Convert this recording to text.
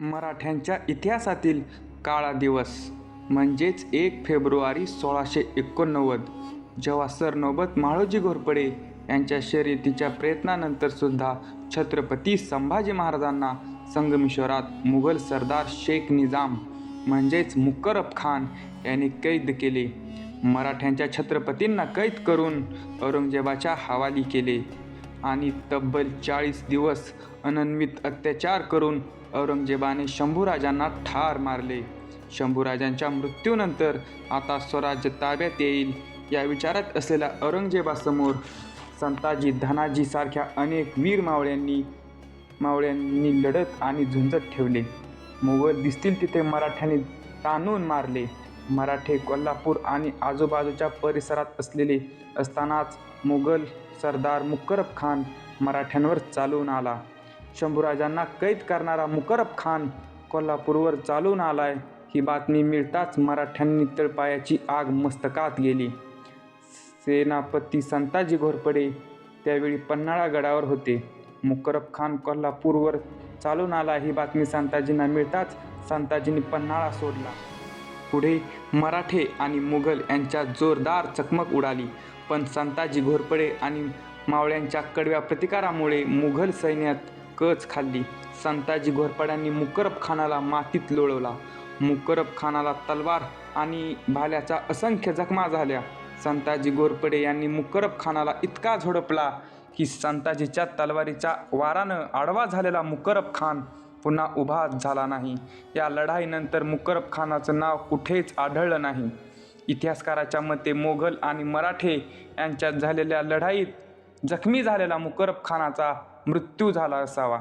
मराठ्यांच्या इतिहासातील काळा दिवस म्हणजेच एक फेब्रुवारी सोळाशे एकोणनव्वद. जेव्हा सरनोबत माळोजी घोरपडे यांच्या शर्यतीच्या प्रयत्नानंतर सुद्धा छत्रपती संभाजी महाराजांना संगमेश्वरात मुघल सरदार शेख निजाम म्हणजेच मुकरब खान यांनी कैद केले. मराठ्यांच्या छत्रपतींना कैद करून औरंगजेबाच्या हवाली केले. आणि तब्बल चाळीस दिवस अनन्वित अत्याचार करून औरंगजेबाने शंभूराजांना ठार मारले. शंभूराजांच्या मृत्यूनंतर आता स्वराज्य ताब्यात येईल या विचारात असलेल्या औरंगजेबासमोर संताजी धनाजीसारख्या अनेक वीर मावळ्यांनी मावळ्यांनी लढत आणि झुंजत ठेवले. मोगल दिसतील तिथे मराठ्यांनी ताणून मारले. मराठे कोल्हापूर आणि आजूबाजूच्या परिसरात असलेले असतानाच मुघल सरदार मुकरब खान मराठ्यांवर चालून आला. शंभूराजांना कैद करणारा मुकरब खान कोल्हापूरवर चालून आलाय ही बातमी मिळताच मराठ्यांनी तळपायाची आग मस्तकात गेली. सेनापती संताजी घोरपडे त्यावेळी पन्हाळा गडावर होते. मुकरब खान कोल्हापूरवर चालून आला ही बातमी संताजींना मिळताच संताजींनी पन्हाळा सोडला. पुढे मराठे आणि मुघल यांच्यात जोरदार चकमक उडाली. पण संताजी घोरपडे आणि मावळ्यांच्या कडव्या प्रतिकारामुळे मुघल सैन्यात कच खाल्ली. संताजी घोरपड्यांनी मुकरब खानाला मातीत लोळवला. मुकरब खानाला तलवार आणि भाल्याच्या असंख्य जखमा झाल्या. संताजी घोरपडे यांनी मुकरब खानाला इतका झोडपला की संताजीच्या तलवारीच्या वारानं आडवा झालेला मुकरब खान पुन्हा उभा झाला नाही. या लढाईनंतर मुकरब खानाचं नाव कुठेच आढळलं नाही. इतिहासकाराच्या मते मोगल आणि मराठे यांच्यात झालेल्या लढाईत जखमी झालेला मुकरब खानाचा मृत्यू झाला असावा.